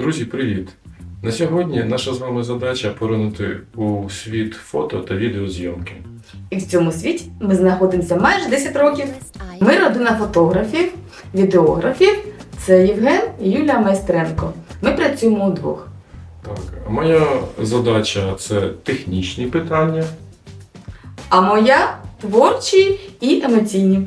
Друзі, привіт! На сьогодні наша з вами задача поринути у світ фото та відеозйомки. І в цьому світі ми знаходимося майже 10 років. Ми родина фотографів, відеографів. Це Євген і Юлія Майстренко. Ми працюємо удвох. Так, моя задача це технічні питання. А моя творчі і емоційні.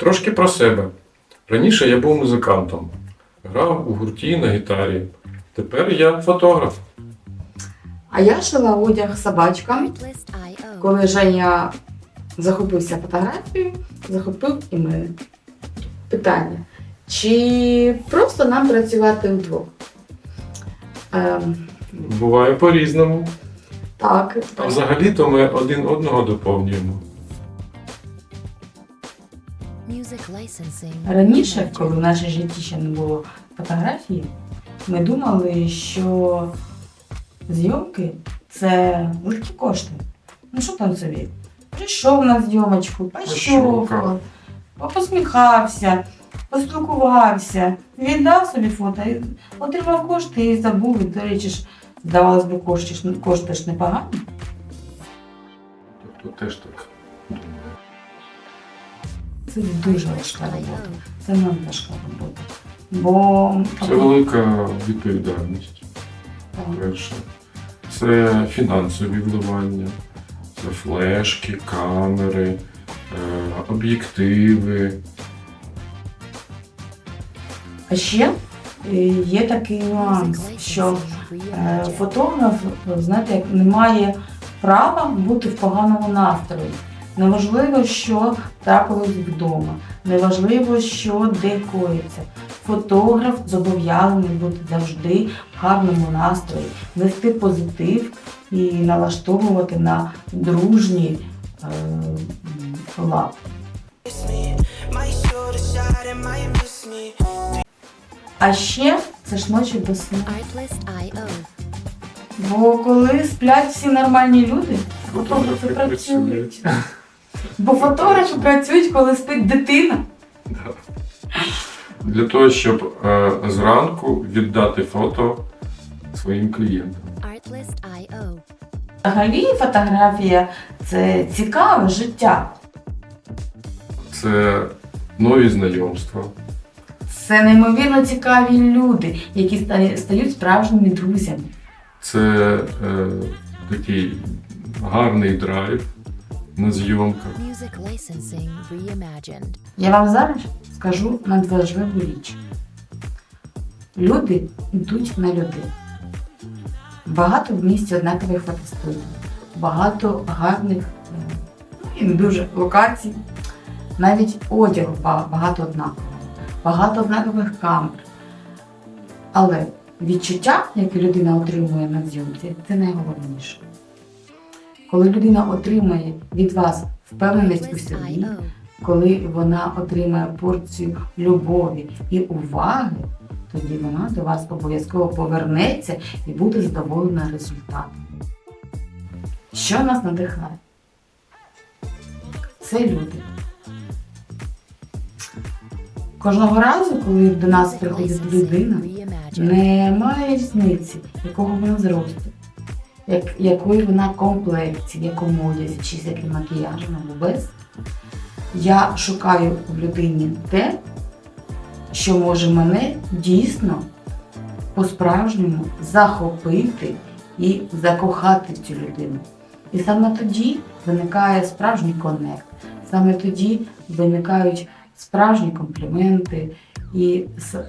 Трошки про себе. Раніше я був музикантом, грав у гурті на гітарі. Тепер я фотограф. А я шила одяг собачкам. Коли Женя захопився фотографією, захопив і мене. Питання. Чи просто нам працювати вдвох? Ем, Буває по-різному. так. А взагалі-то ми один одного доповнюємо. Раніше, коли в нашій житті ще не було фотографії, ми думали, що зйомки це легкі кошти. Ну що там собі? Прийшов на зйомочку, Пощупав. пощупав, посміхався, поспілкувався, віддав собі фото, отримав кошти і забув. І, до речі ж, здавалось би, кошти ж, непогані. Тобто теж так. Це дуже важка робота. Це нам важка робота. Бо Це велика відповідальність. Так. Перше. Це фінансові вливання, це флешки, камери, е, об'єктиви. А ще е, є такий нюанс, що е, фотограф, знаєте, не має права бути в поганому настрої. Неважливо, що трапилось вдома, неважливо, що де коїться. Фотограф зобов'язаний бути завжди в гарному настрої, нести позитив і налаштовувати на дружній е, лад. А ще це ж ночі без сну. Бо коли сплять всі нормальні люди, фотографи працюють. Бо фотографи працюють, коли спить дитина. Да. Для того, щоб е, зранку віддати фото своїм клієнтам. Взагалі фотографія це цікаве життя. Це нові знайомства, Це неймовірно цікаві люди, які ста- стають справжніми друзями. це е, такий гарний драйв на зйомках. Я вам зараз скажу надважливу річ. Люди йдуть на людей. Багато в місті однакових фотостудій, багато гарних ну, і не дуже локацій, навіть одягу ба- багато однакового, багато однакових камер. Але відчуття, яке людина отримує на зйомці, це найголовніше. Коли людина отримує від вас впевненість у собі, коли вона отримає порцію любові і уваги, тоді вона до вас обов'язково повернеться і буде задоволена результатом. Що нас надихає? Це люди. Кожного разу, коли до нас приходить людина, немає різниці, якого вона зросту, як, якої вона комплекції, в якому одязі, чи з яким макіяжем або без. Я шукаю в людині те, що може мене дійсно по-справжньому захопити і закохати в цю людину. І саме тоді виникає справжній коннект, саме тоді виникають справжні компліменти і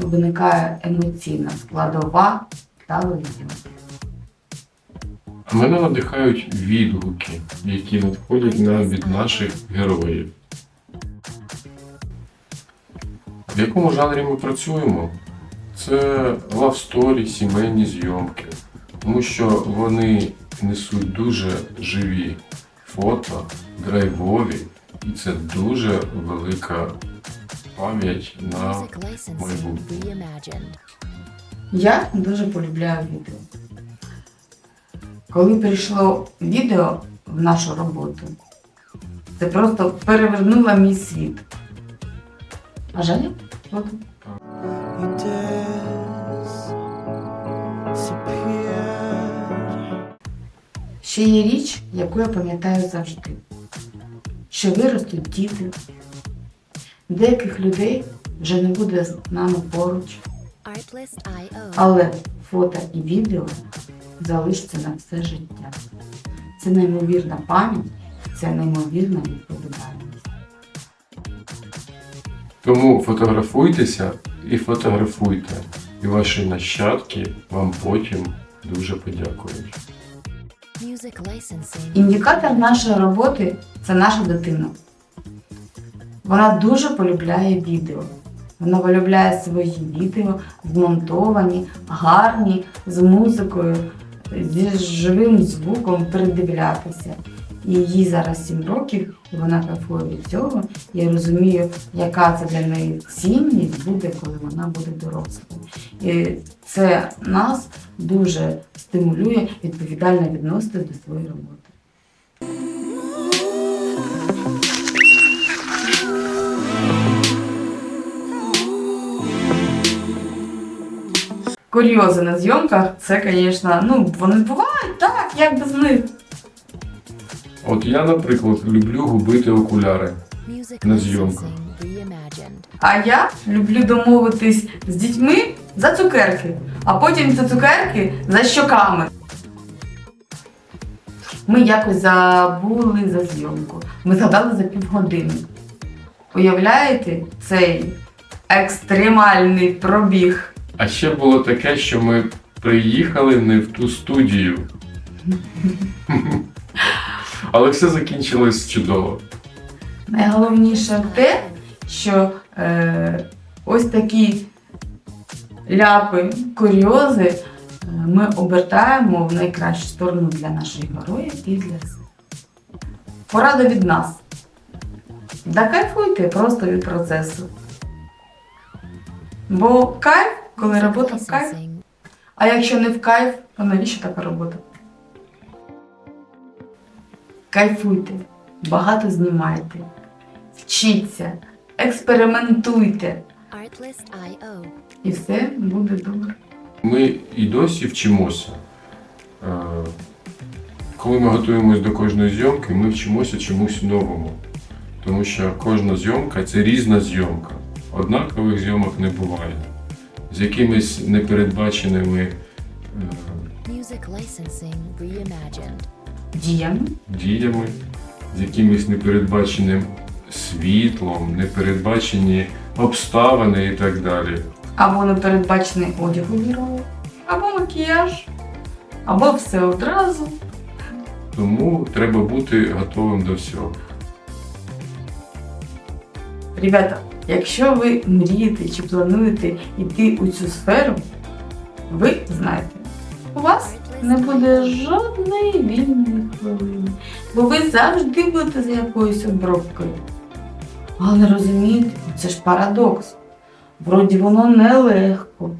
виникає емоційна складова та зйомки. А мене надихають відгуки, які надходять нам від наших героїв. В якому жанрі ми працюємо? Це story, сімейні зйомки, тому що вони несуть дуже живі фото, драйвові, і це дуже велика пам'ять на майбутнє. Я дуже полюбляю відео. Коли прийшло відео в нашу роботу. Це просто перевернуло мій світ. А disappeared. Ще є річ, яку я пам'ятаю завжди. Що виростуть діти. Деяких людей вже не буде з нами поруч, але фото і відео залишаться на все життя. Це неймовірна пам'ять, це неймовірна відповідальність. Тому фотографуйтеся і фотографуйте. І ваші нащадки вам потім дуже подякують. Індикатор нашої роботи це наша дитина. Вона дуже полюбляє відео. Вона полюбляє свої відео, змонтовані, гарні, з музикою, зі живим звуком придивлятися. І їй зараз 7 років, і вона кайфує від цього. Я розумію, яка це для неї цінність буде, коли вона буде дорослою. І це нас дуже стимулює відповідально відносити до своєї роботи. Курйози на зйомках, це, звісно, ну, вони бувають так, як без них. От я, наприклад, люблю губити окуляри. На reimagined. А я люблю домовитись з дітьми за цукерки, а потім ці цукерки за щоками. Ми якось забули за зйомку. Ми згадали за півгодини. Уявляєте цей екстремальний пробіг? А ще було таке, що ми приїхали не в ту студію. Але все закінчилось чудово. Найголовніше те, що е, ось такі ляпи, курйози е, ми обертаємо в найкращу сторону для наших героїв і для себе. Порада від нас. Да кайфуйте просто від процесу. Бо кайф, коли робота в кайф, а якщо не в кайф, то навіщо така робота? Кайфуйте, багато знімайте, вчіться, експериментуйте, і все буде добре. Ми і досі вчимося. Е, Коли ми готуємось до кожної зйомки, ми вчимося чомусь новому. Тому що кожна зйомка це різна зйомка. Однакових зйомок не буває. З якимись непередбаченими е. Діями діями, з якимось непередбаченим світлом, непередбачені обставини і так далі. або непередбачений одяг у героя, або макіяж, або все одразу. Тому треба бути готовим до всього. Ребята, якщо ви мрієте чи плануєте йти у цю сферу, ви знаєте, у вас не буде жодної вільної хвилини, бо ви завжди будете за якоюсь обробкою. Але розумієте, це ж парадокс. Вроді воно нелегко,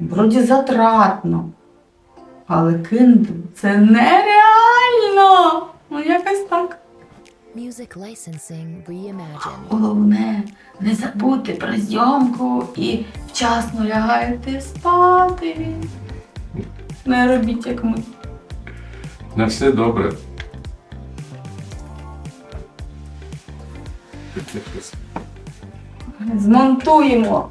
вроді затратно. Але кинути це нереально. Ну якось так. Music licensing reimagined. Головне, не забудьте про зйомку і вчасно лягаєте спати. Не робіть як ми. На все добре. Змонтуємо.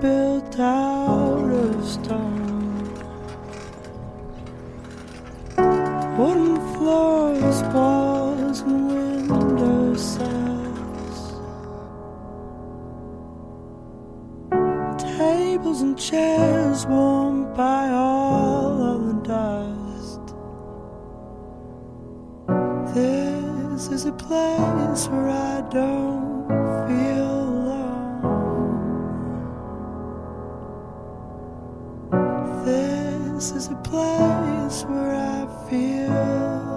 Built out of stone. Wooden floors, walls, and window sills. Tables and chairs warmed by all of the dust. This is a place where I don't This is a place where I feel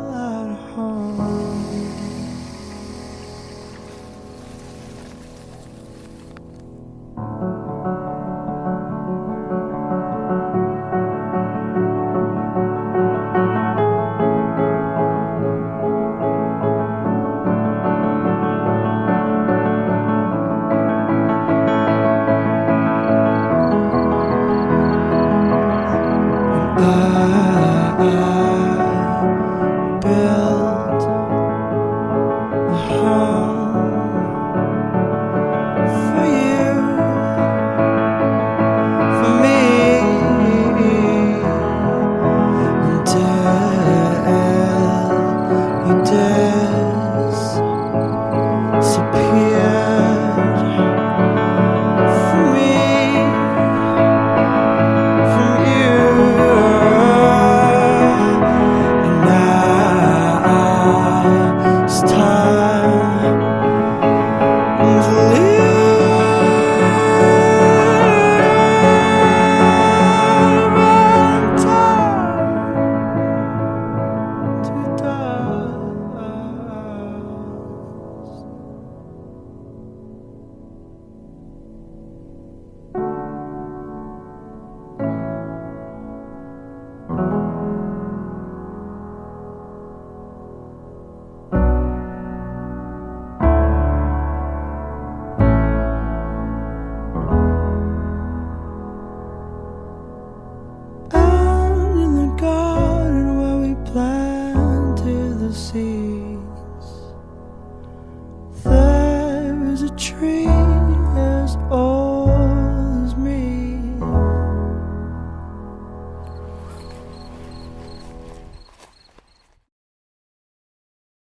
tree